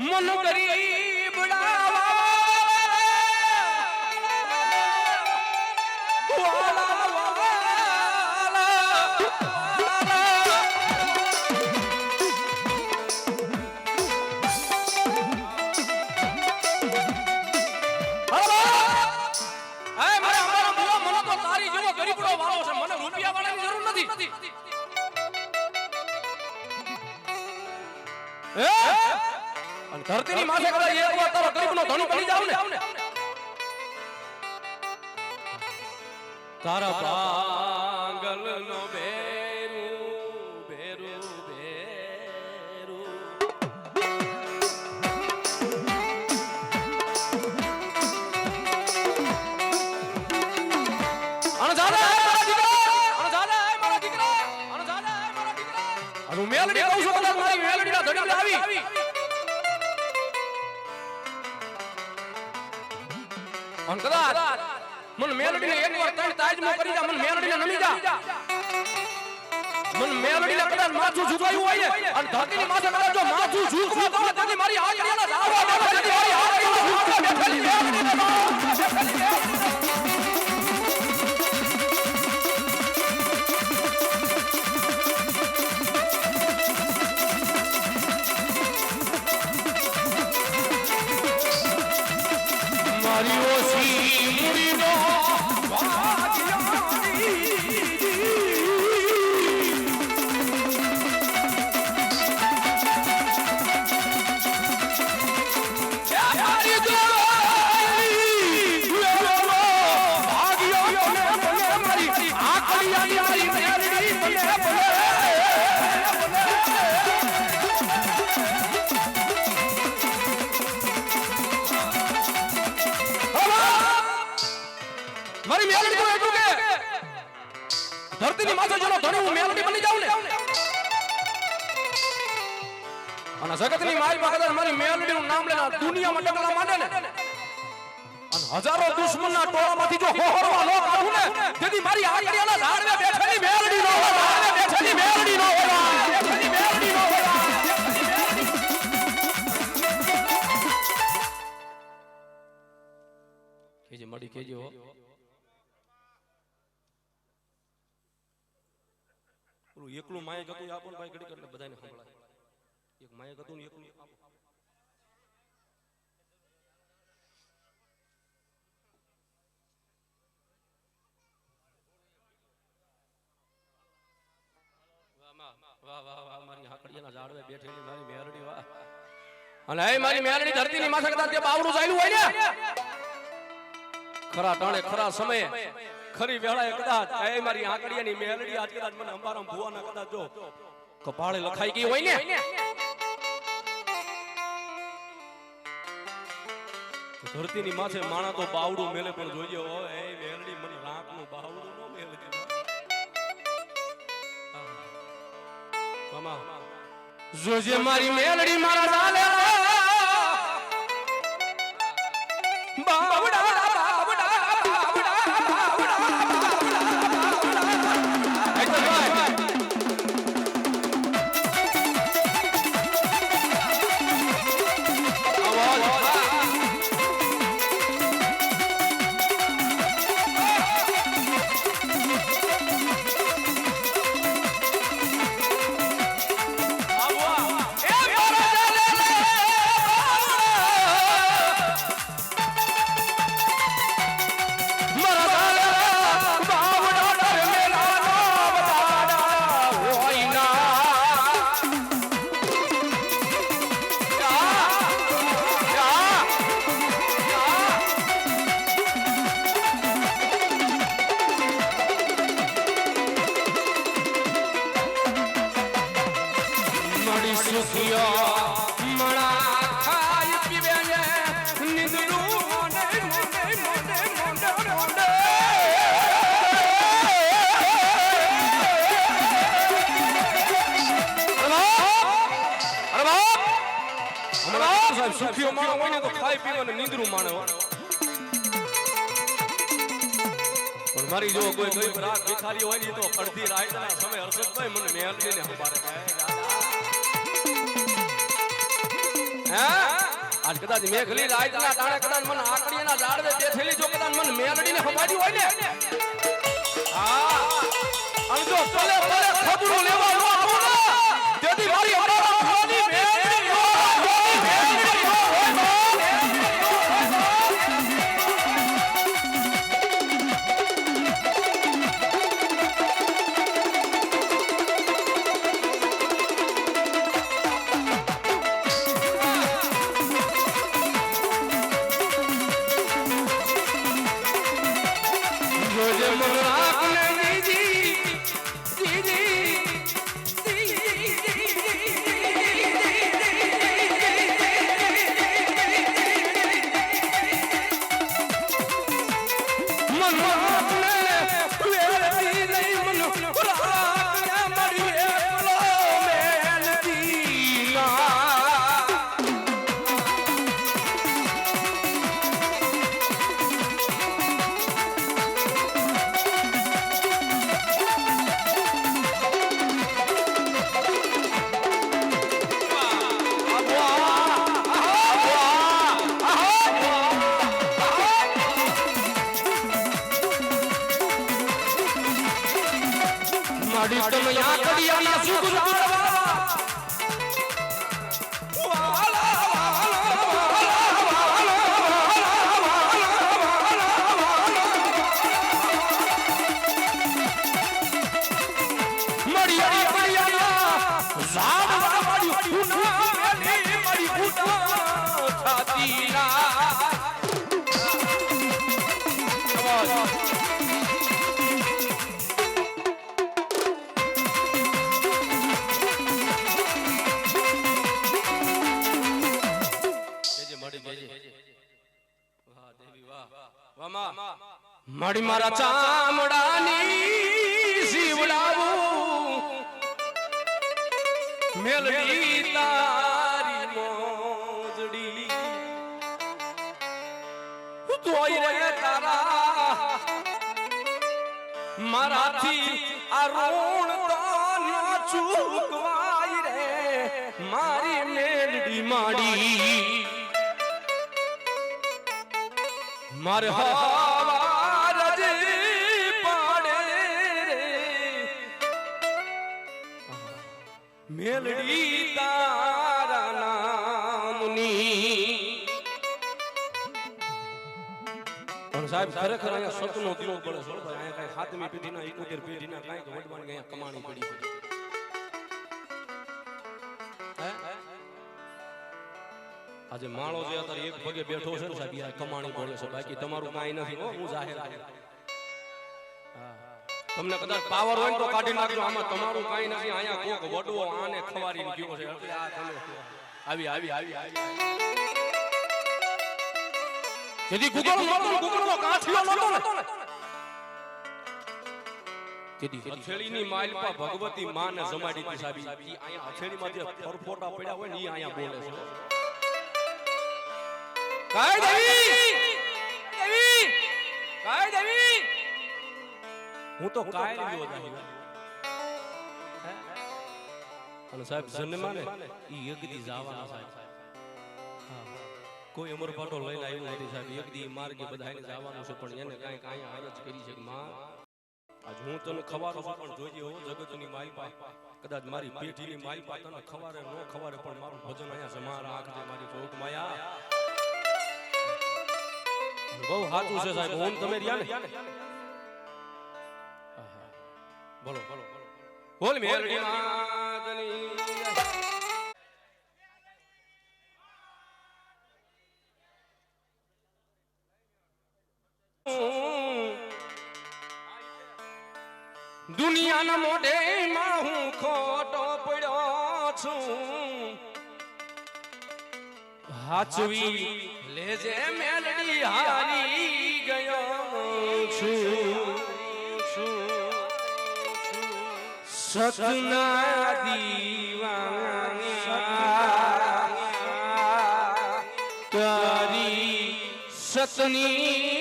મન ગરીબ ધરતીની માથે કદાચ એક વાર તારો ગરીબનો ધણી બની જાવ ને. તારા પાંગલનો બેરું બેરું બેરું. અને હું મેલડી કહું છું કદાચ મારી મેલડીના ધણી આવી. કદાચ મન મેલડીને એક વાર ત્રણ તાજમાં કરી જા, મન મેલડીને નમી જા. મન મેલડીને કદાચ માથું ઝુકાયું હોય અને ધરતીની માથે કદાચ જો માથું ઝુકવા તો તેથી મારી આંગળીઓના ઝાડવા બેઠા हरिओ सी मुरीदो ધરતીની માથે જેનો ધણી હું મેલડી બની જાઉં ને. અને જગતની માય બહાદર મારી મેલડીનું નામ લેના દુનિયામાં ટકલા માંડે ને. અને હજારો દુશ્મનના ટોળામાંથી જો હોહરવા લોક કાઢું ને, તેથી મારી આંગળીઓના ઝાડવે બેઠેલી મેલડી નો હોય. ઝાડવે બેઠેલી મેલડી નો હોય. કેજે મડી કેજે હો. પેલું એકલું માયક હતું આપો ને ભાઈ ઘડીક એટલે બધાને સંભળાય. એક માયક હતું ને એકલું. આપો. અને એ મારી મેરડી ધરતીની માથે કદાચ તે બાવડું ને? ખરા ટાણે ખરા સમયે. ખરી વેળાએ કદાચ એ મારી આંકડીયાની મેલડી આજ કદાચ મને અંબારામ ભુવાના કદાચ જો કપાળે લખાઈ ગઈ હોય ને. ધરતીની માથે માણા તો બાવડું મેલે પણ જોઈએ હો એ મેલડી મને રાંકનું બાવડું નો મેલે. મામા. જોજે મારી મેલડી મારા ડાલે સુખિયો માણો હોય ને તો ખાઈ પીવાનું નીંદરું માણો. પણ મારી જો કોઈ ગરીબ રાત ભિખારી હોય ને તો અડધી રાતના સમય હર્ષદભાઈ મને મેલ લઈને હંભારે હે? આજ કદાચ મેઘલી રાતના તાણે કદાચ મને આકડીના ઝાડવે બેઠેલી જો કદાચ મને મેલડીને હમાડી હોય ને. હા. અને જો ચલે પરે ખબરું લેવા ન ને, તેથી મારી મારા ચામડાની જીવડાવો મેલડી તારી મોજડી. તોય રે તારા મારાથી આ ઋણ તો ન ચૂકવાય રે. મારી મેલડી માડી. મારે હવાર મેલડી તારા નામની. પણ સાહેબ ખરેખર અહીંયા સતનો દીવો પડે છે. અહીંયા કઈ સાતમી પેઢીના એકોતેર પેઢીના કાંઈક વડવાની અહીંયા કમાણી પડી છે. આજે માળો જે અત્યારે એક પગે બેઠો છે ને સાહેબ કમાણી બોલે છે. બાકી તમારું કાંઈ નથી હું જાહેર હા. તમને કદાચ પાવર હોય તો કાઢી નાખજો. આમાં તમારું કઈ નથી. અહીંયા કોક વડવો આને ખવારી ગયો છે. આ તમે આવી આવી આવી આવી જેથી ગુગળ નહોતો ગુગળ નો કાઠિયો નહોતો ને. તેથી હથેળીની માલપા ભગવતી માને જમાડી હતી સાહેબ. ઈ અહીંયા હથેળીમાં જે ફરફોટા પડ્યા હોય ને ઈ અહીંયા બોલે છે. કાય દેવી દેવી કાય દેવી હું તો કાય લ્યો જાહી અને સાહેબ જન્મા ને ઈ યગદી જાવાના સાહેબ. કોઈ અમર પાટો લઈને આવ્યું નથી સાહેબ. યગદી માર્ગે બધાને જવાનું છે પણ એને કાંઈ કાંઈ આરજ કરી છે માં. આજ હું તને ખવારો છું પણ જોજે હો જગતની માલપા કદાચ મારી પેઢીની માલપા તને ખવારે નો ખવારે પણ મારું ભજન અહીંયા જમા રાખજે મારી જોગ માયા. બહુ હાથું છે સાહેબ. ઓમ તમે રહ્યા ને. બોલો બોલો બોલ મેલડી માતની દુનિયાના મોઢે માં હું ખોટો પડ્યો છું. હાચવી લેજે મેલડી હારી ગયો છું. સતના દીવા તારી સતની